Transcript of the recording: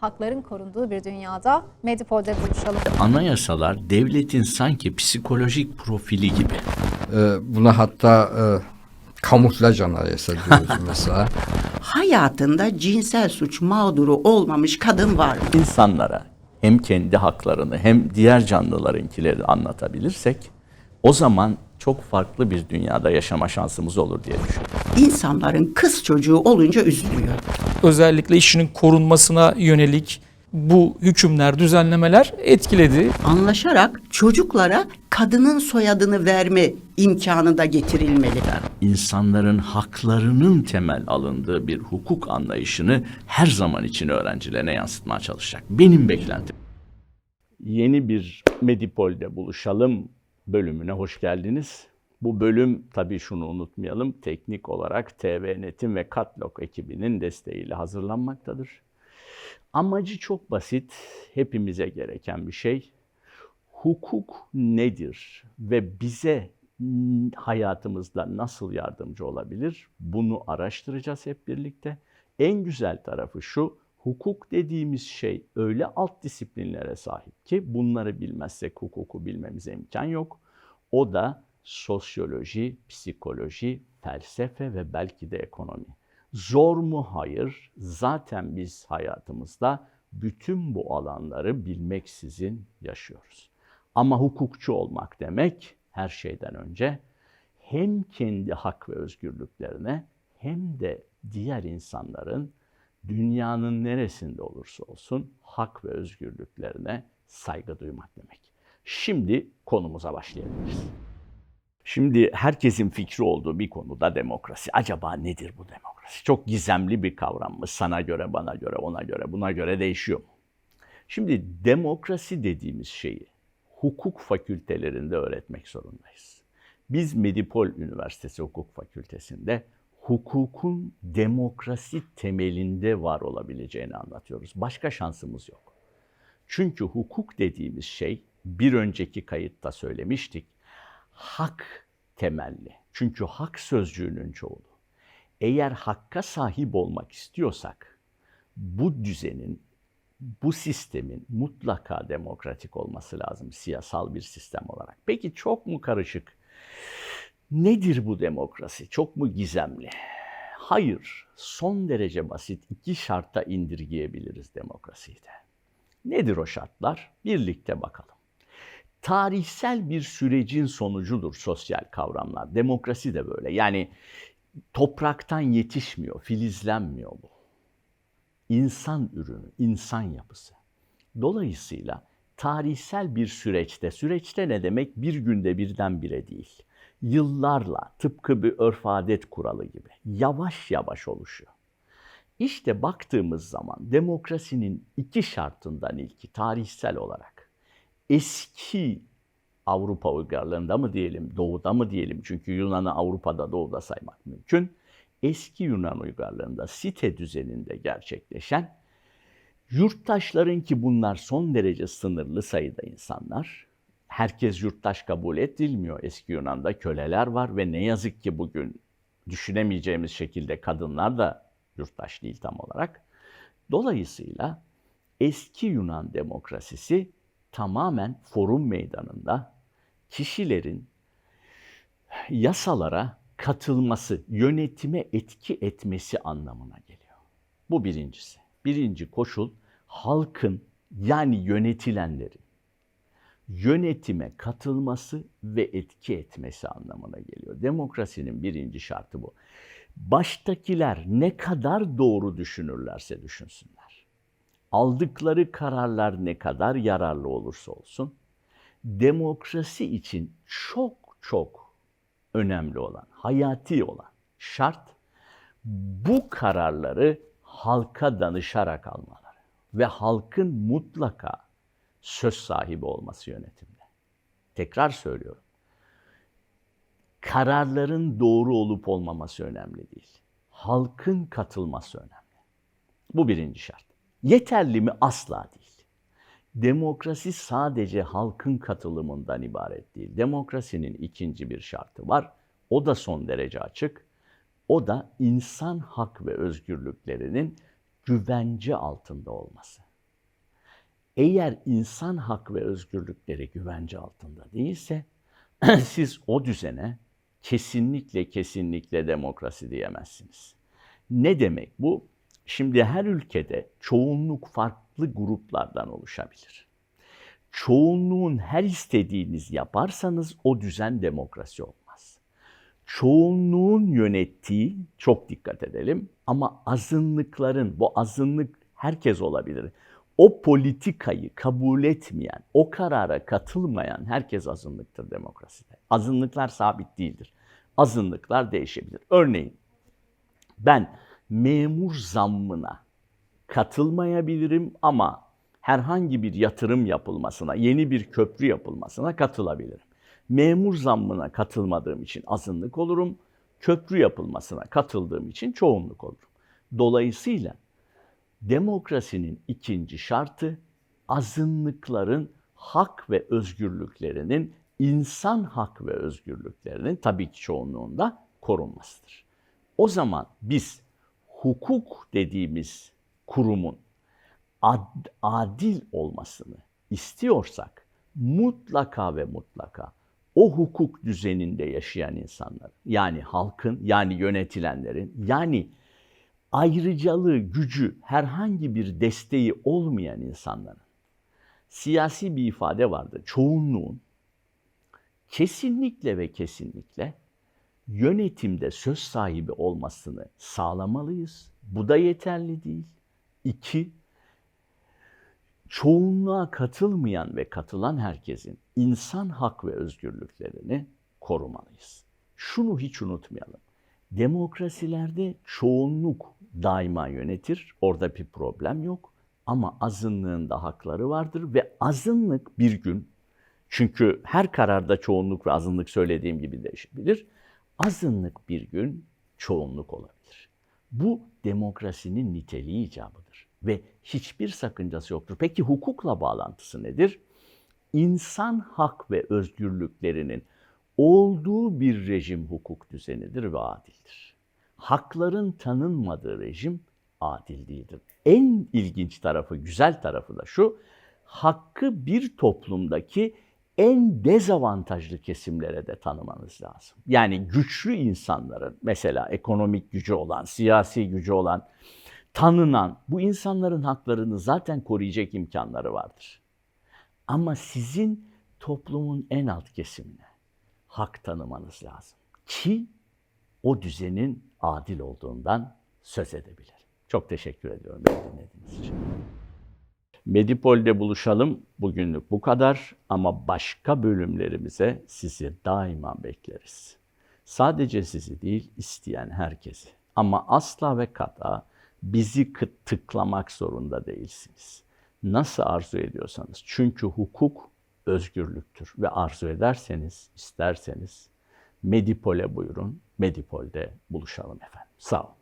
hakların korunduğu bir dünyada Medipol'de buluşalım. Anayasalar devletin sanki psikolojik profili gibi. Ee, buna hatta e, kamuflaj anayasa diyoruz mesela. Hayatında cinsel suç mağduru olmamış kadın var mı? İnsanlara hem kendi haklarını hem diğer canlılarınkileri anlatabilirsek o zaman çok farklı bir dünyada yaşama şansımız olur diye düşünüyorum. İnsanların kız çocuğu olunca üzülüyor. Özellikle işinin korunmasına yönelik bu hükümler, düzenlemeler etkiledi. Anlaşarak çocuklara kadının soyadını verme imkanı da getirilmeli. İnsanların haklarının temel alındığı bir hukuk anlayışını her zaman için öğrencilerine yansıtmaya çalışacak. Benim beklentim. Yeni bir Medipol'de buluşalım bölümüne hoş geldiniz. Bu bölüm tabii şunu unutmayalım. Teknik olarak TVNet'in ve Katlok ekibinin desteğiyle hazırlanmaktadır. Amacı çok basit, hepimize gereken bir şey. Hukuk nedir ve bize hayatımızda nasıl yardımcı olabilir? Bunu araştıracağız hep birlikte. En güzel tarafı şu, hukuk dediğimiz şey öyle alt disiplinlere sahip ki bunları bilmezsek hukuku bilmemize imkan yok. O da sosyoloji, psikoloji, felsefe ve belki de ekonomi. Zor mu? Hayır. Zaten biz hayatımızda bütün bu alanları bilmeksizin yaşıyoruz. Ama hukukçu olmak demek her şeyden önce hem kendi hak ve özgürlüklerine hem de diğer insanların dünyanın neresinde olursa olsun hak ve özgürlüklerine saygı duymak demek. Şimdi konumuza başlayabiliriz. Şimdi herkesin fikri olduğu bir konuda demokrasi. Acaba nedir bu demokrasi? Çok gizemli bir kavram mı? Sana göre, bana göre, ona göre, buna göre değişiyor mu? Şimdi demokrasi dediğimiz şeyi hukuk fakültelerinde öğretmek zorundayız. Biz Medipol Üniversitesi Hukuk Fakültesi'nde hukukun demokrasi temelinde var olabileceğini anlatıyoruz. Başka şansımız yok. Çünkü hukuk dediğimiz şey bir önceki kayıtta söylemiştik. Hak temelli. Çünkü hak sözcüğünün çoğulu. Eğer hakka sahip olmak istiyorsak bu düzenin, bu sistemin mutlaka demokratik olması lazım siyasal bir sistem olarak. Peki çok mu karışık? Nedir bu demokrasi? Çok mu gizemli? Hayır, son derece basit iki şarta indirgeyebiliriz demokrasiyi de. Nedir o şartlar? Birlikte bakalım. Tarihsel bir sürecin sonucudur sosyal kavramlar. Demokrasi de böyle. Yani topraktan yetişmiyor, filizlenmiyor bu. İnsan ürünü, insan yapısı. Dolayısıyla tarihsel bir süreçte, süreçte ne demek? Bir günde birdenbire değil. Yıllarla, tıpkı bir örf adet kuralı gibi yavaş yavaş oluşuyor. İşte baktığımız zaman demokrasinin iki şartından ilki tarihsel olarak eski Avrupa uygarlığında mı diyelim, doğuda mı diyelim çünkü Yunan'ı Avrupa'da doğuda saymak mümkün. Eski Yunan uygarlığında site düzeninde gerçekleşen yurttaşların ki bunlar son derece sınırlı sayıda insanlar. Herkes yurttaş kabul edilmiyor. Eski Yunan'da köleler var ve ne yazık ki bugün düşünemeyeceğimiz şekilde kadınlar da yurttaş değil tam olarak. Dolayısıyla eski Yunan demokrasisi tamamen forum meydanında kişilerin yasalara katılması, yönetime etki etmesi anlamına geliyor. Bu birincisi. Birinci koşul halkın yani yönetilenlerin yönetime katılması ve etki etmesi anlamına geliyor. Demokrasinin birinci şartı bu. Baştakiler ne kadar doğru düşünürlerse düşünsünler. Aldıkları kararlar ne kadar yararlı olursa olsun demokrasi için çok çok önemli olan, hayati olan şart bu kararları halka danışarak almaları ve halkın mutlaka söz sahibi olması yönetimde. Tekrar söylüyorum. Kararların doğru olup olmaması önemli değil. Halkın katılması önemli. Bu birinci şart. Yeterli mi? Asla değil. Demokrasi sadece halkın katılımından ibaret değil. Demokrasinin ikinci bir şartı var. O da son derece açık. O da insan hak ve özgürlüklerinin güvence altında olması. Eğer insan hak ve özgürlükleri güvence altında değilse siz o düzene kesinlikle kesinlikle demokrasi diyemezsiniz. Ne demek bu? Şimdi her ülkede çoğunluk farklı gruplardan oluşabilir. Çoğunluğun her istediğiniz yaparsanız o düzen demokrasi olmaz. Çoğunluğun yönettiği çok dikkat edelim ama azınlıkların bu azınlık herkes olabilir. O politikayı kabul etmeyen, o karara katılmayan herkes azınlıktır demokraside. Azınlıklar sabit değildir. Azınlıklar değişebilir. Örneğin ben memur zammına katılmayabilirim ama herhangi bir yatırım yapılmasına, yeni bir köprü yapılmasına katılabilirim. Memur zammına katılmadığım için azınlık olurum, köprü yapılmasına katıldığım için çoğunluk olurum. Dolayısıyla demokrasinin ikinci şartı azınlıkların hak ve özgürlüklerinin insan hak ve özgürlüklerinin tabii ki çoğunluğunda korunmasıdır. O zaman biz hukuk dediğimiz kurumun ad- adil olmasını istiyorsak mutlaka ve mutlaka o hukuk düzeninde yaşayan insanlar yani halkın yani yönetilenlerin yani ayrıcalığı, gücü, herhangi bir desteği olmayan insanların siyasi bir ifade vardı. Çoğunluğun kesinlikle ve kesinlikle yönetimde söz sahibi olmasını sağlamalıyız. Bu da yeterli değil. İki, çoğunluğa katılmayan ve katılan herkesin insan hak ve özgürlüklerini korumalıyız. Şunu hiç unutmayalım. Demokrasilerde çoğunluk daima yönetir. Orada bir problem yok. Ama azınlığın da hakları vardır ve azınlık bir gün çünkü her kararda çoğunluk ve azınlık söylediğim gibi değişebilir. Azınlık bir gün çoğunluk olabilir. Bu demokrasinin niteliği icabıdır ve hiçbir sakıncası yoktur. Peki hukukla bağlantısı nedir? İnsan hak ve özgürlüklerinin olduğu bir rejim hukuk düzenidir ve adildir. Hakların tanınmadığı rejim adil değildir. En ilginç tarafı, güzel tarafı da şu, hakkı bir toplumdaki en dezavantajlı kesimlere de tanımanız lazım. Yani güçlü insanların, mesela ekonomik gücü olan, siyasi gücü olan, tanınan bu insanların haklarını zaten koruyacak imkanları vardır. Ama sizin toplumun en alt kesimine hak tanımanız lazım ki o düzenin adil olduğundan söz edebilir. Çok teşekkür ediyorum beni dinlediğiniz için. Medipol'de buluşalım. Bugünlük bu kadar ama başka bölümlerimize sizi daima bekleriz. Sadece sizi değil, isteyen herkesi. Ama asla ve kata bizi tıklamak zorunda değilsiniz. Nasıl arzu ediyorsanız. Çünkü hukuk özgürlüktür ve arzu ederseniz, isterseniz Medipol'e buyurun. Medipol'de buluşalım efendim. Sağ olun.